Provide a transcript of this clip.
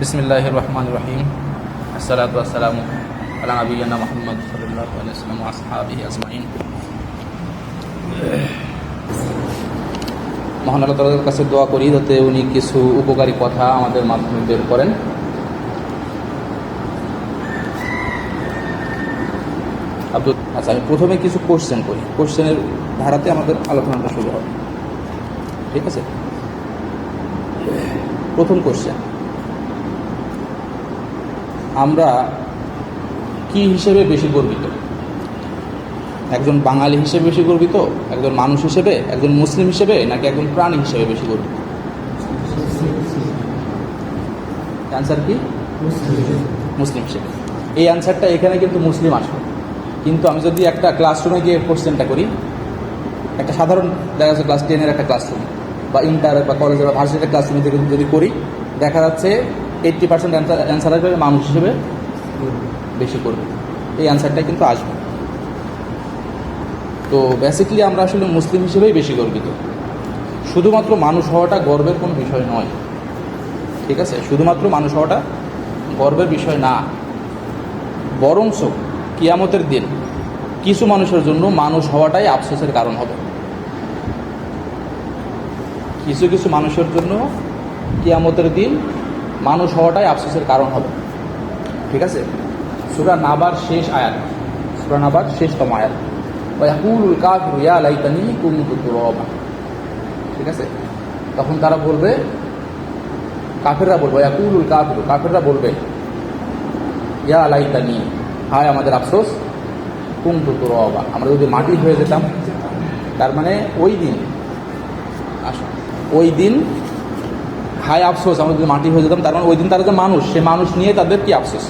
বিসমিল্লাহ রহমান রহিম আসসালামু আলা আসহাবিহি আজমাইন মহান আল্লাহ কাছে দোয়া করি যাতে উনি কিছু উপকারী কথা আমাদের মাধ্যমে বের করেন। আব্দুল আচ্ছা আমি প্রথমে কিছু কোশ্চেন করি। কোশ্চেনের ধারাতে আমাদের আলোচনাটা শুরু হবে। ঠিক আছে? প্রথম কোশ্চেন আমরা কি হিসেবে বেশি গর্বিত? একজন বাঙালি হিসেবে বেশি গর্বিত? একজন মানুষ হিসেবে? একজন মুসলিম হিসেবে? নাকি একজন প্রাণী হিসেবে বেশি গর্বিত? অ্যান্সার কি? মুসলিম হিসেবে। এই অ্যান্সারটা এখানে কিন্তু মুসলিম আসবে। কিন্তু আমি যদি একটা ক্লাসরুমে গিয়ে কোশ্চেনটা করি, একটা সাধারণ দেখা যাচ্ছে ক্লাস টেনের একটা ক্লাসরুম বা ইন্টার বা কলেজের বা ভার্সিটির ক্লাসরুমে যদি করি, দেখা যাচ্ছে এইট্টি পার্সেন্ট অ্যান্সার আসবে, মানুষ হিসেবে বেশি করবে। এই অ্যান্সারটাই কিন্তু আসবে। তো বেসিক্যালি আমরা আসলে মুসলিম হিসেবেই বেশি গর্বিত। শুধুমাত্র মানুষ হওয়াটা গর্বের কোনো বিষয় নয়। ঠিক আছে? শুধুমাত্র মানুষ হওয়াটা গর্বের বিষয় না। বরঞ্চ কিয়ামতের দিন কিছু মানুষের জন্য মানুষ হওয়াটাই আফসোসের কারণ হবে। কিছু কিছু মানুষের জন্য কিয়ামতের দিন মানুষ হওয়াটাই আফসোসের কারণ হবে। ঠিক আছে? সুরা নাবার শেষ আয়াত। সুরা নাবার শেষতম আয়াত। ওয়াকুলুল কাফিরু, ইয়া লাইতানি কুনতু তুরাবা ঠিক আছে? তখন তারা বলবে, কাফেররা বলবে ইয়াকুলুল কাফিরু, কাফেররা বলবে, ইয়া লাইতানি, হায় আমাদের আফসোস, কুনতু তুরাবা আমরা যদি মাটি হয়ে যেতাম, তার মানে ওই দিন আসো ওই দিন হায় আফসোস, আমরা যদি মাটি হয়ে যেতাম, তার মানে ওই দিন তারা যে মানুষ, সে মানুষ নিয়ে তাদের কি আফসোস?